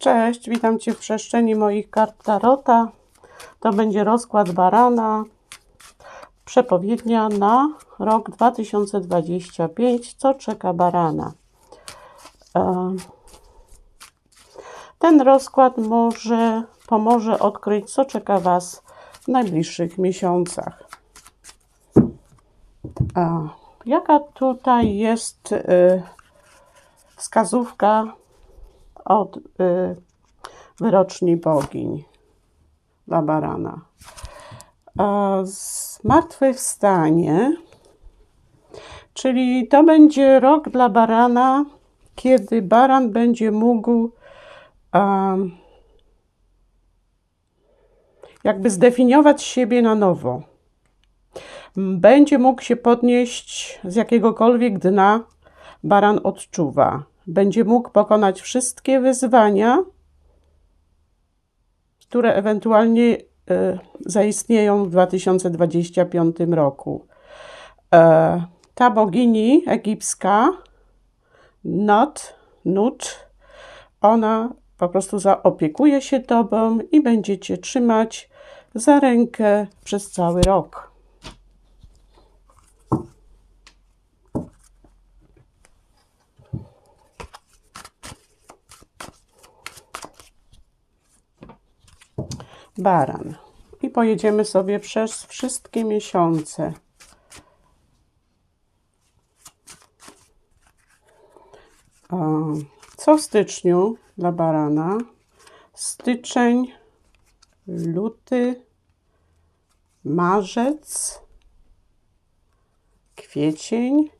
Cześć, witam Cię w przestrzeni moich kart Tarota. To będzie rozkład barana. Przepowiednia na rok 2025. Co czeka barana? E, ten rozkład może pomoże odkryć, co czeka Was w najbliższych miesiącach. A, jaka tutaj jest y, wskazówka od y, wyroczni bogiń dla barana? A, zmartwychwstanie, czyli to będzie rok dla barana, kiedy baran będzie mógł um, jakby zdefiniować siebie na nowo. Będzie mógł się podnieść z jakiegokolwiek dna, baran odczuwa. Będzie mógł pokonać wszystkie wyzwania, które ewentualnie y, zaistnieją w 2025 roku. E, ta bogini egipska, Not, Nut, ona po prostu zaopiekuje się Tobą i będzie Cię trzymać za rękę przez cały rok. Baran. I pojedziemy sobie przez wszystkie miesiące. Co w styczniu dla barana? Styczeń, luty, marzec, kwiecień,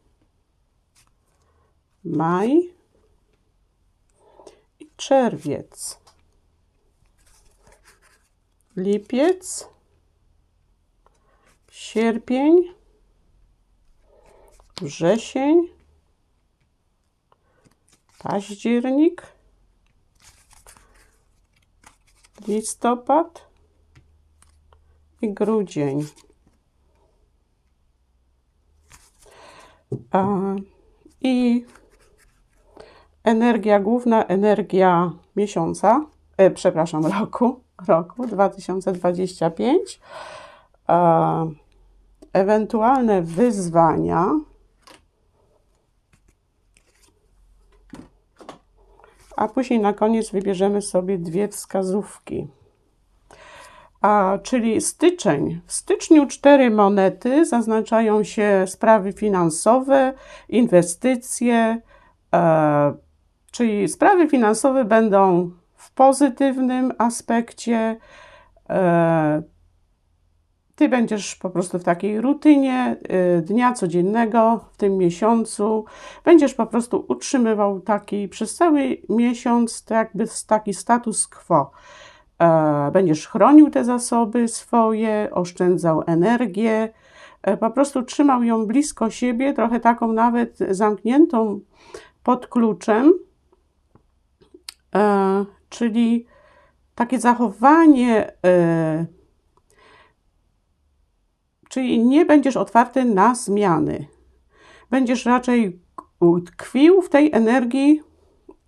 maj i czerwiec. Lipiec, sierpień, wrzesień, październik, listopad i grudzień. I energia główna, energia miesiąca, e, przepraszam, roku, roku 2025. ewentualne wyzwania a później na koniec wybierzemy sobie dwie wskazówki. A, czyli styczeń. W styczniu cztery monety zaznaczają się sprawy finansowe, inwestycje, e, czyli sprawy finansowe będą pozytywnym aspekcie. E, ty będziesz po prostu w takiej rutynie y, dnia codziennego w tym miesiącu. Będziesz po prostu utrzymywał taki przez cały miesiąc jakby taki status quo. E, będziesz chronił te zasoby swoje, oszczędzał energię, e, po prostu trzymał ją blisko siebie, trochę taką nawet zamkniętą pod kluczem, e, czyli takie zachowanie Czyli nie będziesz otwarty na zmiany. Będziesz raczej tkwił w tej energii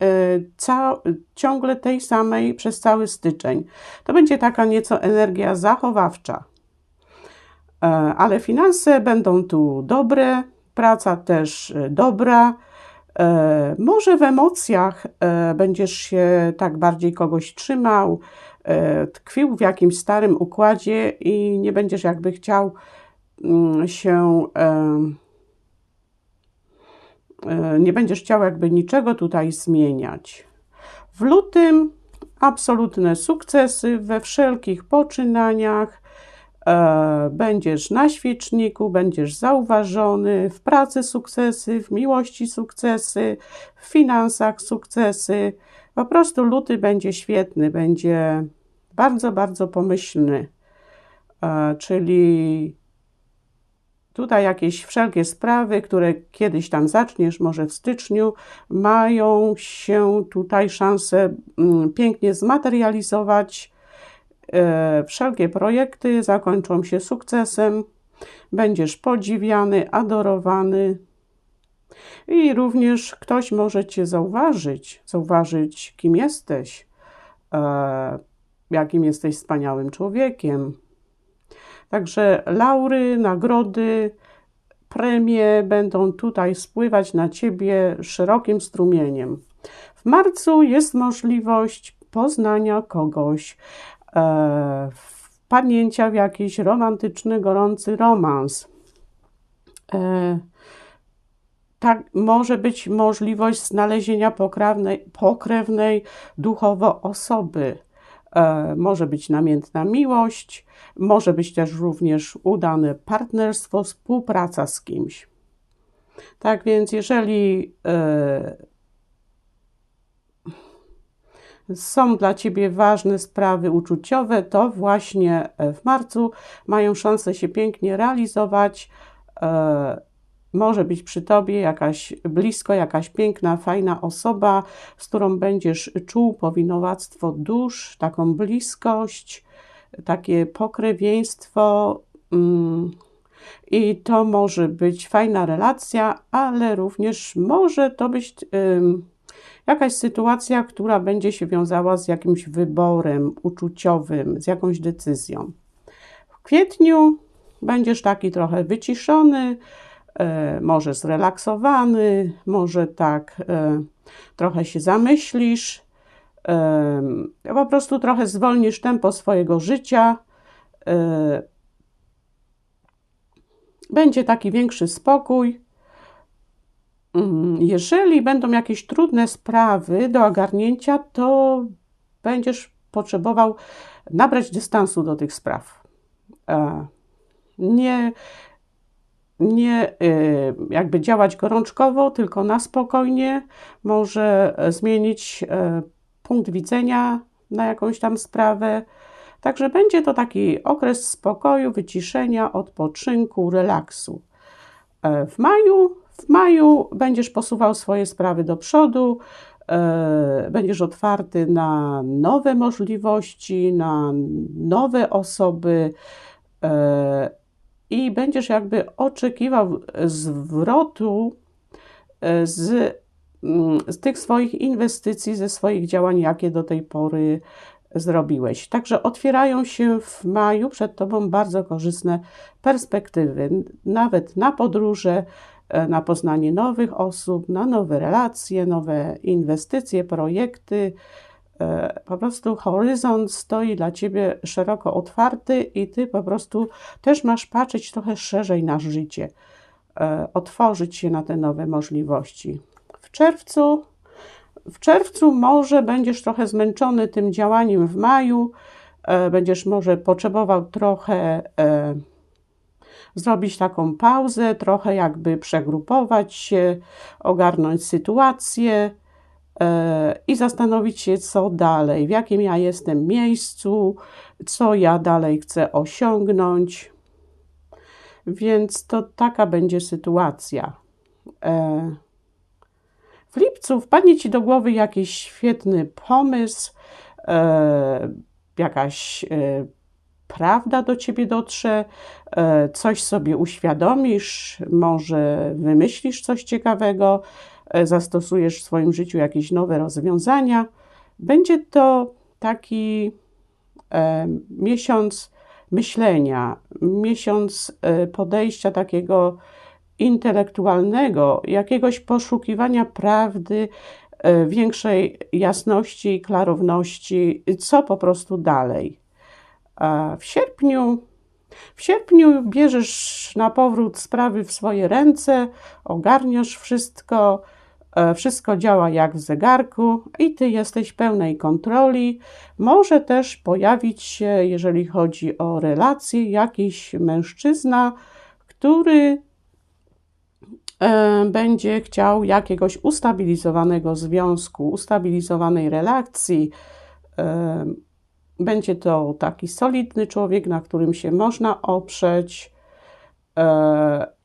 e, ciągle tej samej przez cały styczeń. To będzie taka nieco energia zachowawcza. E, ale finanse będą tu dobre, praca też e, dobra. Może w emocjach będziesz się tak bardziej kogoś trzymał, E, tkwił w jakimś starym układzie i nie będziesz jakby chciał mm, się e, e, nie będziesz chciał jakby niczego tutaj zmieniać. W lutym absolutne sukcesy we wszelkich poczynaniach. Będziesz na świeczniku, będziesz zauważony, w pracy sukcesy, w miłości sukcesy, w finansach sukcesy. Po prostu luty będzie świetny, będzie bardzo, bardzo pomyślny. E, czyli tutaj jakieś wszelkie sprawy, które kiedyś tam zaczniesz, może w styczniu, mają się tutaj szansę mm, pięknie zmaterializować. E, wszelkie projekty zakończą się sukcesem. Będziesz podziwiany, adorowany, i również ktoś może Cię zauważyć, zauważyć, kim jesteś, e, jakim jesteś wspaniałym człowiekiem. Także laury, nagrody, premie będą tutaj spływać na ciebie szerokim strumieniem. W marcu jest możliwość poznania kogoś, e, w jakiś romantyczny, gorący romans. E, tak, może być możliwość znalezienia pokrewnej, pokrewnej duchowo osoby. E, może być namiętna miłość, może być też również udane partnerstwo, współpraca z kimś. Tak więc, jeżeli e, są dla Ciebie ważne sprawy uczuciowe, to właśnie w marcu mają szansę się pięknie realizować. E, może być przy tobie jakaś blisko, jakaś piękna, fajna osoba, z którą będziesz czuł powinowactwo dusz, taką bliskość, takie pokrewieństwo. Mm, I to może być fajna relacja, ale również może to być jakaś sytuacja, która będzie się wiązała z jakimś wyborem uczuciowym, z jakąś decyzją. W kwietniu będziesz taki trochę wyciszony, E, może zrelaksowany, może tak e, trochę się zamyślisz, e, po prostu trochę zwolnisz tempo swojego życia. Będzie taki większy spokój. Mm, jeżeli będą jakieś trudne sprawy do ogarnięcia, to będziesz potrzebował nabrać dystansu do tych spraw. Nie, nie y, jakby działać gorączkowo, tylko na spokojnie, może zmienić e, punkt widzenia na jakąś tam sprawę. Także będzie to taki okres spokoju, wyciszenia, odpoczynku, relaksu. E, w maju, w maju będziesz posuwał swoje sprawy do przodu, e, będziesz otwarty na nowe możliwości, na nowe osoby i będziesz jakby oczekiwał zwrotu e, z, mm, z tych swoich inwestycji, ze swoich działań, jakie do tej pory zrobiłeś. Także otwierają się w maju przed Tobą bardzo korzystne perspektywy, nawet na podróże, e, na poznanie nowych osób, na nowe relacje, nowe inwestycje, projekty, E, po prostu horyzont stoi dla ciebie szeroko otwarty i ty po prostu też masz patrzeć trochę szerzej na życie, e, otworzyć się na te nowe możliwości. W czerwcu, w czerwcu może będziesz trochę zmęczony tym działaniem w maju, e, będziesz może potrzebował trochę zrobić taką pauzę, trochę jakby przegrupować się, ogarnąć sytuację E, i zastanowić się, co dalej, w jakim ja jestem miejscu, co ja dalej chcę osiągnąć. Więc to taka będzie sytuacja. E, w lipcu wpadnie ci do głowy jakiś świetny pomysł, e, jakaś prawda do ciebie dotrze, coś sobie uświadomisz, może wymyślisz coś ciekawego, E, zastosujesz w swoim życiu jakieś nowe rozwiązania. Będzie to taki e, miesiąc myślenia, miesiąc e, podejścia takiego intelektualnego, jakiegoś poszukiwania prawdy, e, większej jasności i klarowności, co po prostu dalej. W sierpniu w sierpniu bierzesz na powrót sprawy w swoje ręce, ogarniasz wszystko, E, wszystko działa jak w zegarku i ty jesteś pełnej kontroli. Może też pojawić się, jeżeli chodzi o relacje, jakiś mężczyzna, który e, będzie chciał jakiegoś ustabilizowanego związku, ustabilizowanej relacji. E, będzie to taki solidny człowiek, na którym się można oprzeć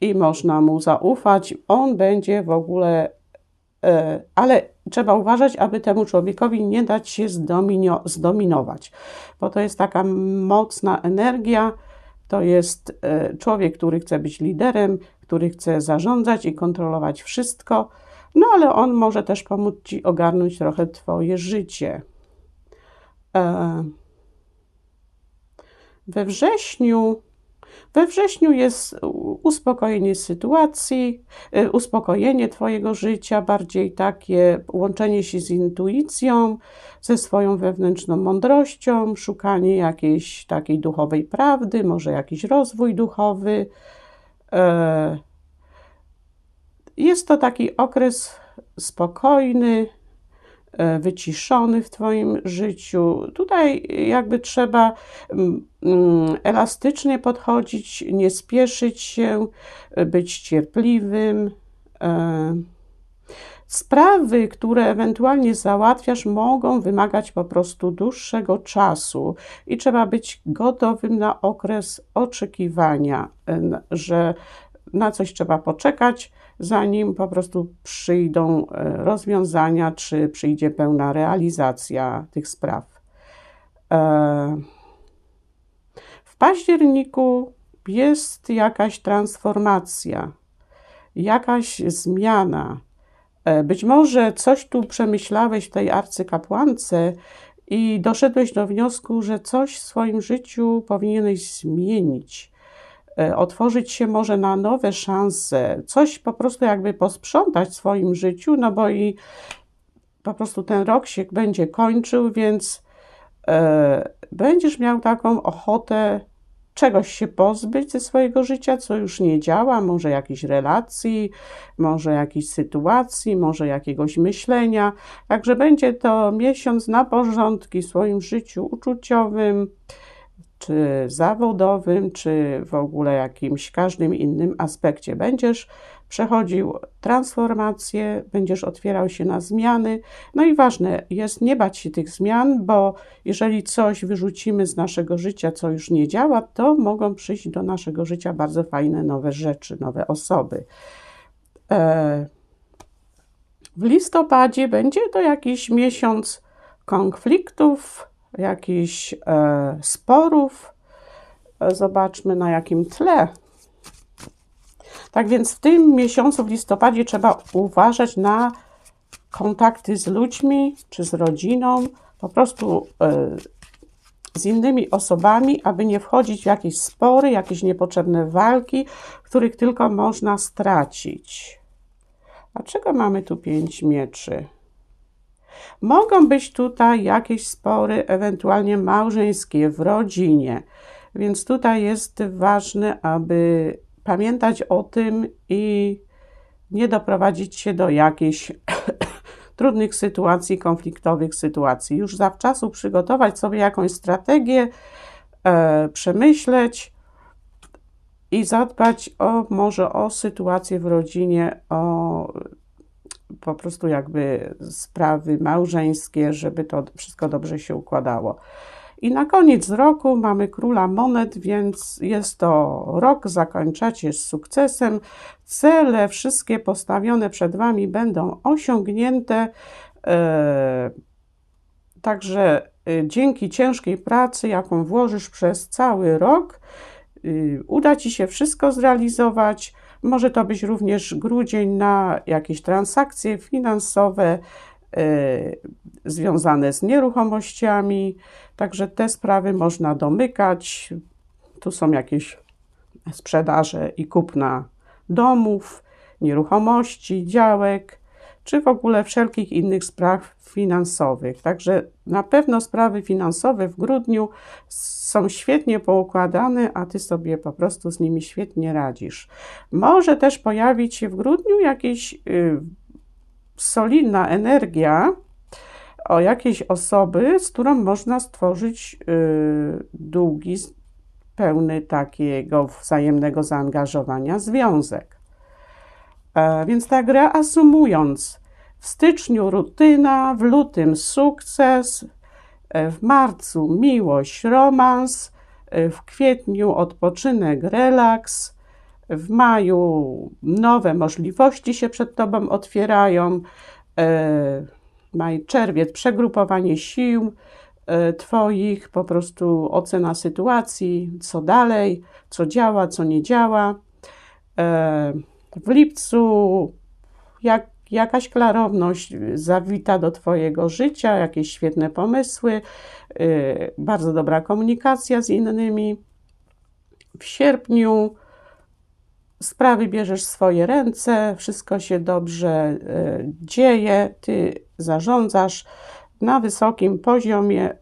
i można mu zaufać. On będzie w ogóle E, ale trzeba uważać, aby temu człowiekowi nie dać się zdominować, bo to jest taka mocna energia. To jest e, człowiek, który chce być liderem, który chce zarządzać i kontrolować wszystko, no ale on może też pomóc ci ogarnąć trochę Twoje życie. E, we wrześniu we wrześniu jest uspokojenie sytuacji, y, uspokojenie Twojego życia, bardziej takie łączenie się z intuicją, ze swoją wewnętrzną mądrością, szukanie jakiejś takiej duchowej prawdy, może jakiś rozwój duchowy. E, jest to taki okres spokojny, E, wyciszony w Twoim życiu. Tutaj jakby trzeba mm, mm, elastycznie podchodzić, nie spieszyć się, być cierpliwym. E, sprawy, które ewentualnie załatwiasz, mogą wymagać po prostu dłuższego czasu i trzeba być gotowym na okres oczekiwania, e, że na coś trzeba poczekać, zanim po prostu przyjdą e, rozwiązania, czy przyjdzie pełna realizacja tych spraw. E, w październiku jest jakaś transformacja, jakaś zmiana. E, być może coś tu przemyślałeś w tej arcykapłance i doszedłeś do wniosku, że coś w swoim życiu powinieneś zmienić otworzyć się może na nowe szanse, coś po prostu jakby posprzątać w swoim życiu, no bo i po prostu ten rok się będzie kończył, więc e, będziesz miał taką ochotę czegoś się pozbyć ze swojego życia, co już nie działa, może jakiejś relacji, może jakiejś sytuacji, może jakiegoś myślenia. Także będzie to miesiąc na porządki w swoim życiu uczuciowym, czy zawodowym, czy w ogóle jakimś każdym innym aspekcie. Będziesz przechodził transformację, będziesz otwierał się na zmiany. No i ważne jest nie bać się tych zmian, bo jeżeli coś wyrzucimy z naszego życia, co już nie działa, to mogą przyjść do naszego życia bardzo fajne nowe rzeczy, nowe osoby. E, w listopadzie będzie to jakiś miesiąc konfliktów, jakichś e, sporów. E, zobaczmy na jakim tle. Tak więc w tym miesiącu, w listopadzie, trzeba uważać na kontakty z ludźmi czy z rodziną, po prostu e, z innymi osobami, aby nie wchodzić w jakieś spory, jakieś niepotrzebne walki, których tylko można stracić. Dlaczego mamy tu pięć mieczy? Mogą być tutaj jakieś spory, ewentualnie małżeńskie w rodzinie, więc tutaj jest ważne, aby pamiętać o tym i nie doprowadzić się do jakichś trudnych sytuacji, konfliktowych sytuacji. Już zawczasu przygotować sobie jakąś strategię, e, przemyśleć i zadbać o może o sytuację w rodzinie, o po prostu jakby sprawy małżeńskie, żeby to wszystko dobrze się układało. I na koniec roku mamy króla monet, więc jest to rok, zakończacie z sukcesem. Cele wszystkie postawione przed Wami będą osiągnięte. E, także e, dzięki ciężkiej pracy, jaką włożysz przez cały rok, y, uda Ci się wszystko zrealizować. Może to być również grudzień na jakieś transakcje finansowe y, związane z nieruchomościami. Także te sprawy można domykać. Tu są jakieś sprzedaże i kupna domów, nieruchomości, działek czy w ogóle wszelkich innych spraw finansowych. Także na pewno sprawy finansowe w grudniu są świetnie poukładane, a ty sobie po prostu z nimi świetnie radzisz. Może też pojawić się w grudniu jakaś y, solidna energia o jakiejś osoby, z którą można stworzyć y, długi, pełny takiego wzajemnego zaangażowania związek. E, więc tak reasumując, w styczniu rutyna, w lutym sukces, e, w marcu miłość, romans, e, w kwietniu odpoczynek, relaks, w maju nowe możliwości się przed Tobą otwierają, maj, czerwiec przegrupowanie sił Twoich, po prostu ocena sytuacji, co dalej, co działa, co nie działa w lipcu jak, jakaś klarowność zawita do Twojego życia, jakieś świetne pomysły, yy, bardzo dobra komunikacja z innymi. W sierpniu sprawy bierzesz w swoje ręce, wszystko się dobrze yy, dzieje, Ty zarządzasz na wysokim poziomie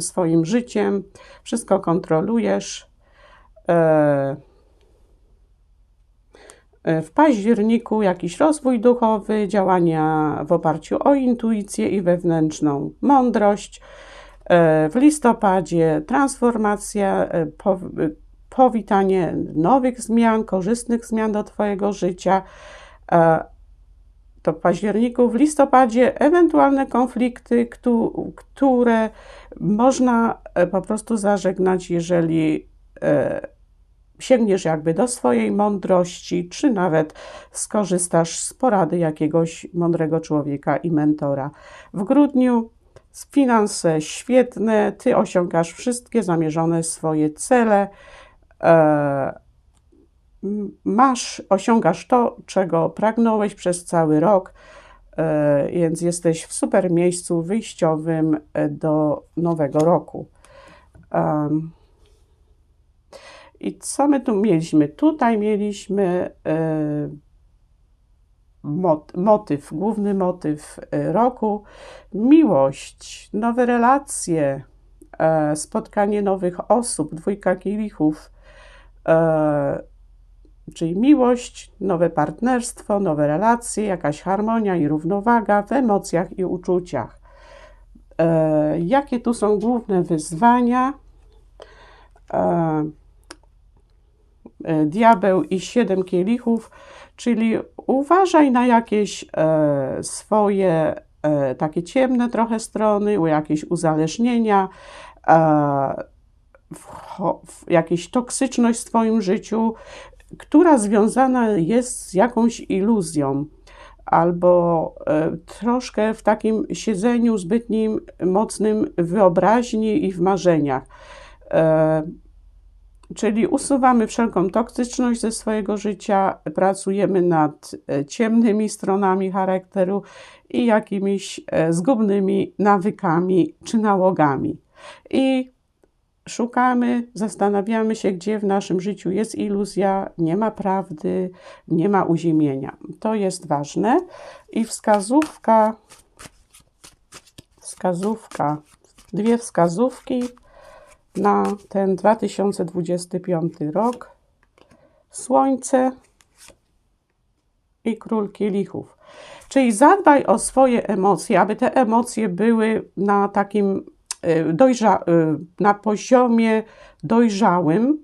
swoim życiem, wszystko kontrolujesz. E, w październiku jakiś rozwój duchowy, działania w oparciu o intuicję i wewnętrzną mądrość. E, w listopadzie transformacja, e, powitanie nowych zmian, korzystnych zmian do Twojego życia. To w październiku, w listopadzie ewentualne konflikty, które można po prostu zażegnać, jeżeli sięgniesz jakby do swojej mądrości, czy nawet skorzystasz z porady jakiegoś mądrego człowieka i mentora. W grudniu finanse świetne, ty osiągasz wszystkie zamierzone swoje cele. E, masz, osiągasz to, czego pragnąłeś przez cały rok, e, więc jesteś w super miejscu wyjściowym do nowego roku. I co my tu mieliśmy? Tutaj mieliśmy e, motyw, główny motyw e, roku, miłość, nowe relacje, e, spotkanie nowych osób, dwójka kielichów, czyli miłość, nowe partnerstwo, nowe relacje, jakaś harmonia i równowaga w emocjach i uczuciach. Jakie tu są główne wyzwania? E, diabeł i siedem kielichów, czyli uważaj na jakieś e, swoje e, takie ciemne trochę strony, u jakieś uzależnienia, w, w jakieś toksyczność w Twoim życiu, która związana jest z jakąś iluzją albo troszkę w takim siedzeniu zbytnim mocnym wyobraźni i w marzeniach. Czyli usuwamy wszelką toksyczność ze swojego życia, pracujemy nad e, ciemnymi stronami charakteru i jakimiś e, zgubnymi nawykami czy nałogami. I szukamy, zastanawiamy się, gdzie w naszym życiu jest iluzja, nie ma prawdy, nie ma uziemienia. To jest ważne. I wskazówka, wskazówka, dwie wskazówki na ten 2025 rok Słońce i Król Kielichów. Czyli zadbaj o swoje emocje, aby te emocje były na takim y, dojrza, y, na poziomie dojrzałym.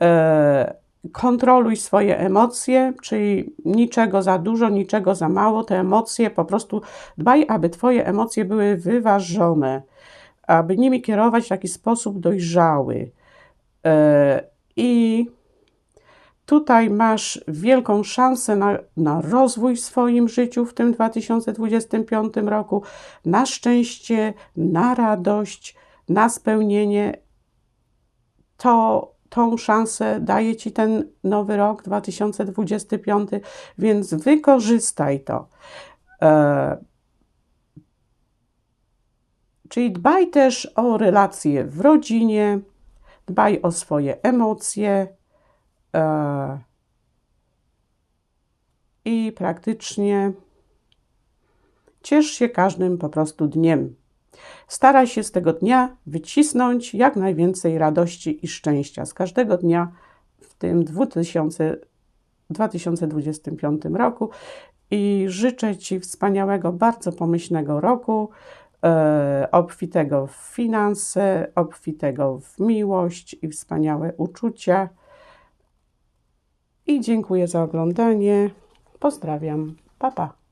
E, kontroluj swoje emocje, czyli niczego za dużo, niczego za mało. Te emocje po prostu dbaj, aby Twoje emocje były wyważone aby nimi kierować w taki sposób dojrzały. E, I tutaj masz wielką szansę na, na rozwój w swoim życiu w tym 2025 roku, na szczęście, na radość, na spełnienie. To, tą szansę daje Ci ten nowy rok 2025, więc wykorzystaj to. E, Czyli dbaj też o relacje w rodzinie, dbaj o swoje emocje e, i praktycznie ciesz się każdym po prostu dniem. Staraj się z tego dnia wycisnąć jak najwięcej radości i szczęścia z każdego dnia w tym 2000, 2025 roku i życzę Ci wspaniałego, bardzo pomyślnego roku obfitego w finanse, obfitego w miłość i wspaniałe uczucia. I dziękuję za oglądanie. Pozdrawiam. Pa, pa.